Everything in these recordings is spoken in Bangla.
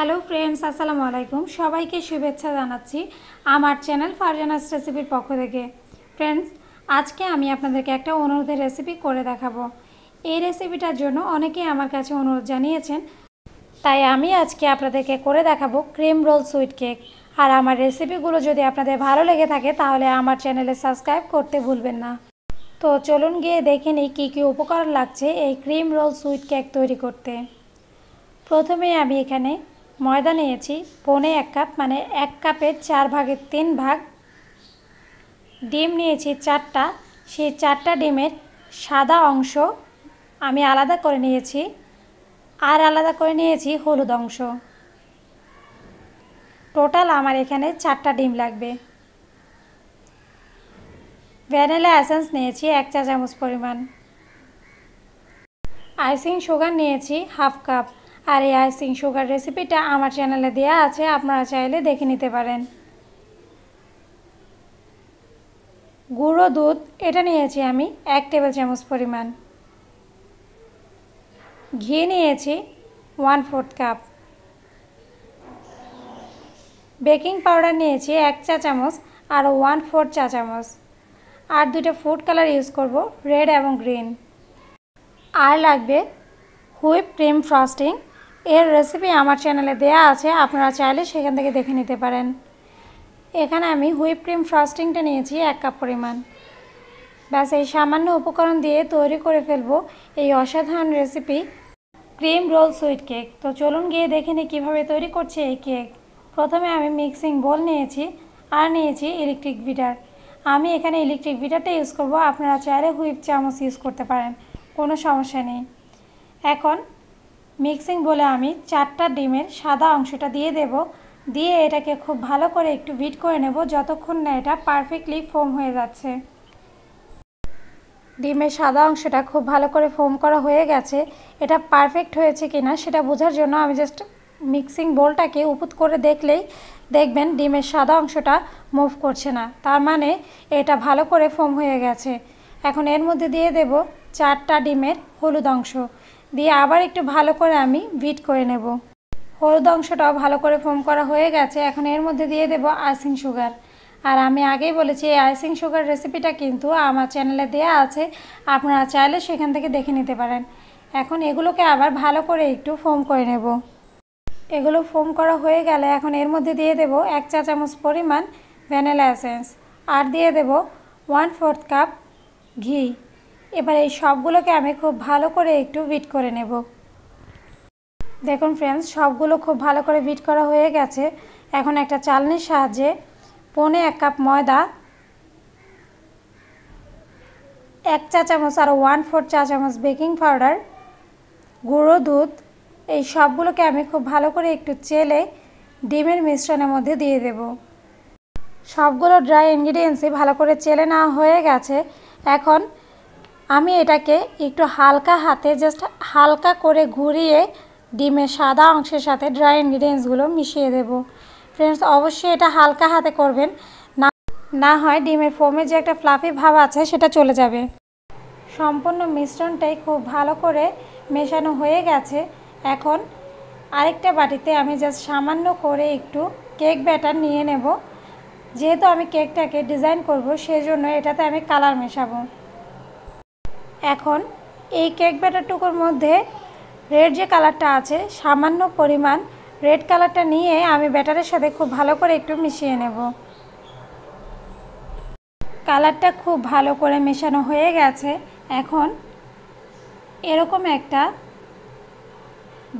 হ্যালো ফ্রেন্ডস আসসালামু আলাইকুম। সবাইকে শুভেচ্ছা জানাচ্ছি আমার চ্যানেল ফারজানাস রেসিপির পক্ষ থেকে। ফ্রেন্ডস আজকে আমি আপনাদেরকে একটা অনুরোধের রেসিপি করে দেখাবো। এই রেসিপিটার জন্য অনেকেই আমার কাছে অনুরোধ জানিয়েছেন, তাই আমি আজকে আপনাদেরকে করে দেখাবো ক্রিম রোল সুইট কেক আর আমার রেসিপিগুলো যদি আপনাদের ভালো লেগে থাকে, তাহলে আমার চ্যানেলে সাবস্ক্রাইব করতে ভুলবেন না। তো চলুন গিয়ে দেখে নিই কী কী উপকরণ লাগছে এই ক্রিম রোল সুইট কেক তৈরি করতে। প্রথমে আমি এখানে ময়দা নিয়েছি। পৌনে এক কাপ মানে এক কাপের চার ভাগের তিন ভাগ ডিম নিয়েছি চারটা। সেই চারটা ডিমের সাদা অংশ আমি আলাদা করে নিয়েছি। আর আলাদা করে নিয়েছি হলুদ অংশ। টোটাল আমার এখানে চারটা ডিম লাগবে। ভ্যানিলা অ্যাসেন্স নিয়েছি এক চা চামচ পরিমাণ। আইসিং সুগার নিয়েছি হাফ কাপ। আর এই আইসিং সুগার রেসিপিটা আমার চ্যানেলে দেওয়া আছে, আপনারা চাইলে দেখে নিতে পারেন। গুঁড়ো দুধ, এটা নিয়েছি আমি এক টেবিল চামচ পরিমাণ। ঘি নিয়েছি one fourth cup baking powder নিয়েছি এক চা চামচ আর ওয়ান ফোর্থ চা চামচ। আর দুটো ফুড কালার ইউজ করব রেড এবং গ্রিন আর লাগবে হুইপ ক্রিম ফ্রস্টিং এর রেসিপি আমার চ্যানেলে দেয়া আছে, আপনারা চাইলে সেখান থেকে দেখে নিতে পারেন। এখানে আমি হুইপ ক্রিম ফ্রস্টিংটা নিয়েছি, এক কাপ পরিমাণ। ব্যাস, এই সামান্য উপকরণ দিয়ে তৈরি করে ফেলব এই অসাধারণ recipe cream roll sweet cake তো চলুন গিয়ে দেখে নিই কীভাবে তৈরি করছে এই কেক প্রথমে আমি মিক্সিং বোল নিয়েছি, আর নিয়েছি ইলেকট্রিক বিটার আমি এখানে ইলেকট্রিক বিটারটা ইউজ করব, আপনারা চাইলে হুইপ চামচ ইউজ করতে পারেন, কোনো সমস্যা নেই। এখন মিক্সিং বলে আমি চারটা ডিমের সাদা অংশটা দিয়ে দেব। দিয়ে এটাকে খুব ভালো করে একটু বিট করে নেব যতক্ষণ না এটা পারফেক্টলি ফোম হয়ে যাচ্ছে। ডিমের সাদা অংশটা খুব ভালো করে ফোম করা হয়ে গেছে। এটা পারফেক্ট হয়েছে কিনা সেটা বোঝার জন্য আমি জাস্ট মিক্সিং বোলটাকে উপুত করে দেখলেই দেখবেন ডিমের সাদা অংশটা মুভ করছে না। তার মানে এটা ভালো করে ফোম হয়ে গেছে। এখন এর মধ্যে দিয়ে দেব চারটা ডিমের হলুদ অংশ। দিয়ে আবার একটু ভালো করে আমি বিট করে নেব। হলুদ অংশটাও ভালো করে ফোম করা হয়ে গেছে। এখন এর মধ্যে দিয়ে দেব আইসিং সুগার। আর আমি আগেই বলেছি, এই আইসিং সুগার রেসিপিটা কিন্তু আমার চ্যানেলে দেয়া আছে। আপনারা চাইলে সেখান থেকে দেখে নিতে পারেন। এখন এগুলোকে আবার ভালো করে একটু ফোম করে নেব। এগুলো ফোম করা হয়ে গেলে এখন এর মধ্যে দিয়ে দেব এক চা চামচ পরিমাণ ভ্যানিলা এসেন্স। আর দিয়ে দেব ওয়ান ফোর্থ কাপ ঘি। এবার এই সবগুলোকে আমি খুব ভালো করে একটু বিট করে নেব। দেখুন ফ্রেন্ডস সবগুলো খুব ভালো করে বিট করা হয়ে গেছে। এখন একটা চালনির সাহায্যে পনে এক কাপ ময়দা, এক চা চামচ আর ওয়ান ফোর চা চামচ বেকিং পাউডার গুঁড়ো দুধ, এই সবগুলোকে আমি খুব ভালো করে একটু চেলে ডিমের মিশ্রণের মধ্যে দিয়ে দেব। সবগুলো ড্রাই ইনগ্রিডিয়েন্টসই ভালো করে চেলে নেওয়া হয়ে গেছে। এখন আমি এটাকে একটু হালকা হাতে জাস্ট হালকা করে ঘুরিয়ে ডিমের সাদা অংশের সাথে ড্রাই ইনগ্রিডিয়েন্টসগুলো মিশিয়ে দেব। ফ্রেন্ডস অবশ্যই এটা হালকা হাতে করবেন। না না হয় ডিমের ফোমে যে একটা ফ্লাফি ভাব আছে, সেটা চলে যাবে। সম্পূর্ণ মিশ্রণটাই খুব ভালো করে মেশানো হয়ে গেছে। এখন আরেকটা বাটিতে আমি জাস্ট সামান্য করে একটু কেক ব্যাটার নিয়ে নেব। যেহেতু আমি কেকটাকে ডিজাইন করব সেই জন্য এটাতে আমি কালার মেশাবো। এখন এই কেক ব্যাটারটুকুর মধ্যে রেড যে কালারটা আছে, সামান্য পরিমাণ রেড কালারটা নিয়ে আমি ব্যাটারের সাথে খুব ভালো করে একটু মিশিয়ে নেব। কালারটা খুব ভালো করে মেশানো হয়ে গেছে। এখন এরকম একটা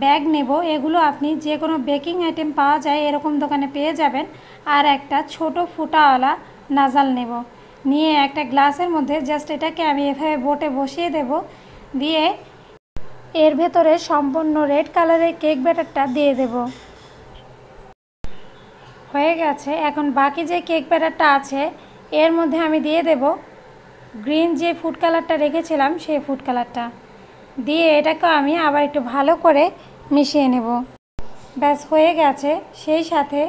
ব্যাগ নেব। এগুলো আপনি যে কোনো বেকিং আইটেম পাওয়া যায় এরকম দোকানে পেয়ে যাবেন। আর একটা ছোট ফুটাওয়ালা নাজাল নেব। নিয়ে একটা গ্লাসের মধ্যে জাস্ট এটাকে আমি এভাবে বোটে বসিয়ে দেব। দিয়ে এর ভেতরে সম্পূর্ণ রেড কালারের কেক ব্যাটারটা দিয়ে দেব। হয়ে গেছে। এখন বাকি যে কেক ব্যাটারটা আছে, এর মধ্যে আমি দিয়ে দেব গ্রিন যে ফুড কালারটা রেখেছিলাম, সেই ফুড কালারটা দিয়ে এটাকে আমি আবার একটু ভালো করে মিশিয়ে নেব। ব্যাস, হয়ে গেছে। সেই সাথে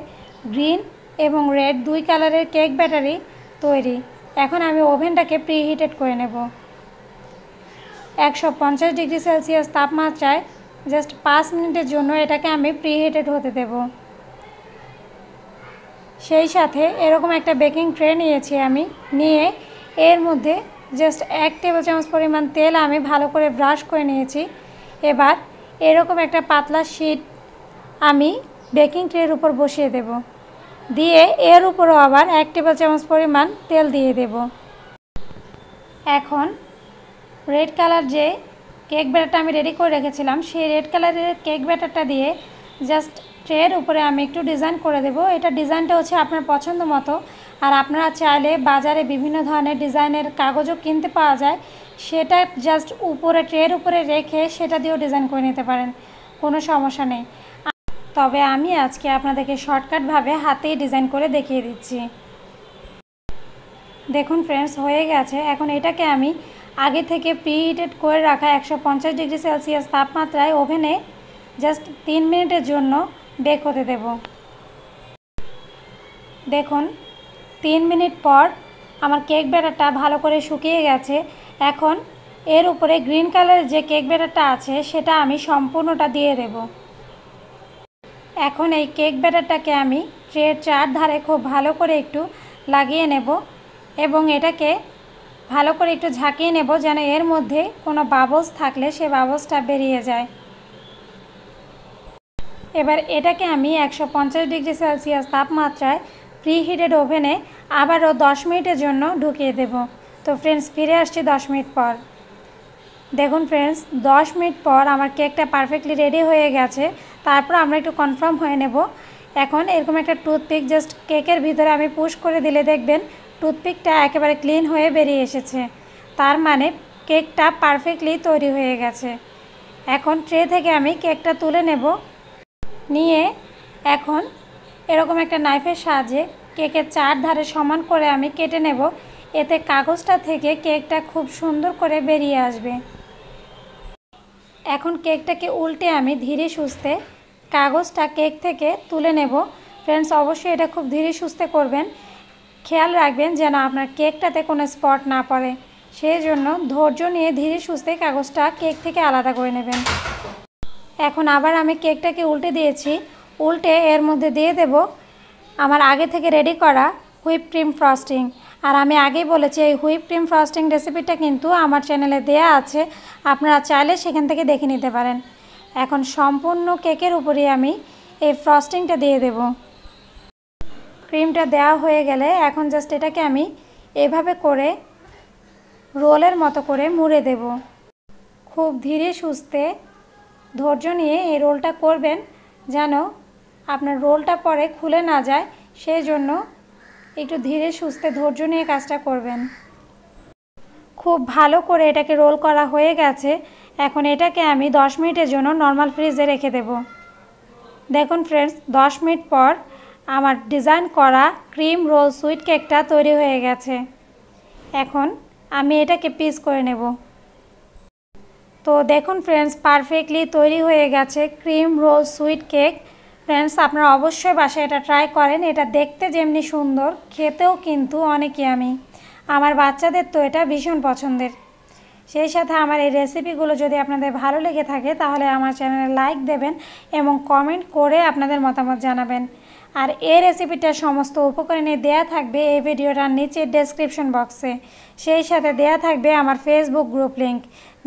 গ্রিন এবং রেড দুই কালারের কেক ব্যাটারি তৈরি। এখন আমি ওভেনটাকে প্রিহিটেড করে নেব। একশো পঞ্চাশ ডিগ্রি সেলসিয়াস তাপমাত্রায় জাস্ট পাঁচ মিনিটের জন্য এটাকে আমি প্রিহিটেড হতে দেব। সেই সাথে এরকম একটা বেকিং ট্রে নিয়েছি আমি, নিয়ে এর মধ্যে জাস্ট এক টেবিল চামচ পরিমাণ তেল আমি ভালো করে ব্রাশ করে নিয়েছি। এবার এরকম একটা পাতলা শিট আমি বেকিং ট্রের উপর বসিয়ে দেব। দিয়ে এর উপরও আবার এক টেবিল চামচ পরিমাণ তেল দিয়ে দেব। এখন রেড কালার যে কেক ব্যাটারটা আমি রেডি করে রেখেছিলাম, সেই রেড কালারের কেক ব্যাটারটা দিয়ে জাস্ট ট্রের উপরে আমি একটু ডিজাইন করে দেব। এটা ডিজাইনটা হচ্ছে আপনার পছন্দ মতো। আর আপনারা চাইলে বাজারে বিভিন্ন ধরনের ডিজাইনের কাগজও কিনতে পাওয়া যায়। সেটা জাস্ট উপরে, ট্রের উপরে রেখে সেটা দিয়েও ডিজাইন করে নিতে পারেন। কোনো সমস্যা নেই। তবে আমি আজকে আপনাদেরকে শর্টকাটভাবে হাতেই ডিজাইন করে দেখিয়ে দিচ্ছি। দেখুন ফ্রেন্ডস হয়ে গেছে। এখন এটাকে আমি আগে থেকে প্রিহিটেড করে রাখা একশো পঞ্চাশ ডিগ্রি সেলসিয়াস তাপমাত্রায় ওভেনে জাস্ট তিন মিনিটের জন্য বেক হতে দেব। দেখুন, তিন মিনিট পর আমার কেক ব্যাটারটা ভালো করে শুকিয়ে গেছে। এখন এর উপরে গ্রিন কালারের যে কেক ব্যাটারটা আছে, সেটা আমি সম্পূর্ণটা দিয়ে দেব। এখন এই কেক ব্যাটারটাকে আমি ট্রের চার ধারে খুব ভালো করে একটু লাগিয়ে নেব এবং এটাকে ভালো করে একটু ঝাঁকিয়ে নেব যেন এর মধ্যে কোনো বাবস থাকলে সে বাবসটা বেরিয়ে যায়। এবার এটাকে আমি একশো পঞ্চাশ ডিগ্রি সেলসিয়াস তাপমাত্রায় প্রিহিটেড ওভেনে আবারও দশ মিনিটের জন্য ঢুকিয়ে দেব। তো ফ্রেন্ডস ফিরে আসছি দশ মিনিট পর। দেখুন ফ্রেন্ডস দশ মিনিট পর আমার কেকটা পারফেক্টলি রেডি হয়ে গেছে। তারপর আমরা একটু কনফার্ম হয়ে নেব। এখন এরকম একটা টুথপিক জাস্ট কেকের ভিতরে আমি পুশ করে দিলে দেখবেন টুথপিকটা একেবারে ক্লিন হয়ে বেরিয়ে এসেছে। তার মানে কেকটা পারফেক্টলি তৈরি হয়ে গেছে। এখন ট্রে থেকে আমি কেকটা তুলে নেব। নিয়ে এখন এরকম একটা নাইফের সাহায্যে কেকের চার ধারে সমান করে আমি কেটে নেব। এতে কাগজটা থেকে কেকটা খুব সুন্দর করে বেরিয়ে আসবে। এখন কেকটাকে উল্টে আমি ধীরে সুস্থে কাগজটা কেক থেকে তুলে নেব। ফ্রেন্ডস অবশ্যই এটা খুব ধীরে সুস্থে করবেন। খেয়াল রাখবেন যেন আপনার কেকটাতে কোনো স্পট না পড়ে। সেই জন্য ধৈর্য নিয়ে ধীরে সুস্থে কাগজটা কেক থেকে আলাদা করে নেবেন। এখন আবার আমি কেকটাকে উল্টে দিয়েছি। উল্টে এর মধ্যে দিয়ে দেব আমার আগে থেকে রেডি করা হুইপ ক্রিম ফ্রস্টিং আর আমি আগেই বলেছি, এই হুইপ ক্রিম ফ্রস্টিং রেসিপিটা কিন্তু আমার চ্যানেলে দেয়া আছে। আপনারা চাইলে সেখান থেকে দেখে নিতে পারেন। এখন সম্পূর্ণ কেকের উপরে আমি এই ফ্রস্টিংটা দিয়ে দেব। ক্রিমটা দেওয়া হয়ে গেলে এখন জাস্ট এটাকে আমি এভাবে করে রোলের মতো করে মুড়ে দেব। খুব ধীরে সুস্থে ধৈর্য নিয়ে এই রোলটা করবেন যেন আপনার রোলটা পরে খুলে না যায়, সেই জন্য একটু ধীরে সুস্থে ধৈর্য নিয়ে কাজটা করবেন। খুব ভালো করে এটাকে রোল করা হয়ে গেছে। এখন এটাকে আমি 10 মিনিটের জন্য নর্মাল ফ্রিজে রেখে দেব। দেখুন ফ্রেন্ডস 10 মিনিট পর আমার ডিজাইন করা ক্রিম রোল সুইট কেকটা তৈরি হয়ে গেছে। এখন আমি এটাকে পিস করে নেব। তো দেখুন ফ্রেন্ডস, পারফেক্টলি তৈরি হয়ে গেছে cream roll sweet cake. Friends আপনারা অবশ্যই বাসায় এটা ট্রাই করেন। এটা দেখতে যেমনি সুন্দর, খেতেও কিন্তু অনেকই আমি। আমার বাচ্চাদের তো এটা ভীষণ পছন্দের। সেই সাথে আমার এই রেসিপিগুলো যদি আপনাদের ভালো লেগে থাকে, তাহলে আমার চ্যানেলে লাইক দেবেন এবং কমেন্ট করে আপনাদের মতামত জানাবেন। আর এই রেসিপিটার সমস্ত উপকরণে দেয়া থাকবে এই ভিডিওটার নিচে ডেসক্রিপশন বক্সে সেই সাথে দেয়া থাকবে আমার ফেসবুক গ্রুপ লিংক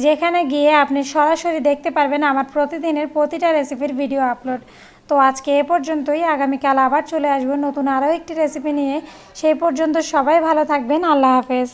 যেখানে গিয়ে আপনি সরাসরি দেখতে পারবেন আমার প্রতিদিনের প্রতিটা রেসিপির ভিডিও আপলোড তো আজকে এ পর্যন্তই। আগামীকাল আবার চলে আসব নতুন আরও একটি রেসিপি নিয়ে। সেই পর্যন্ত সবাই ভালো থাকবেন। আল্লাহ হাফেজ।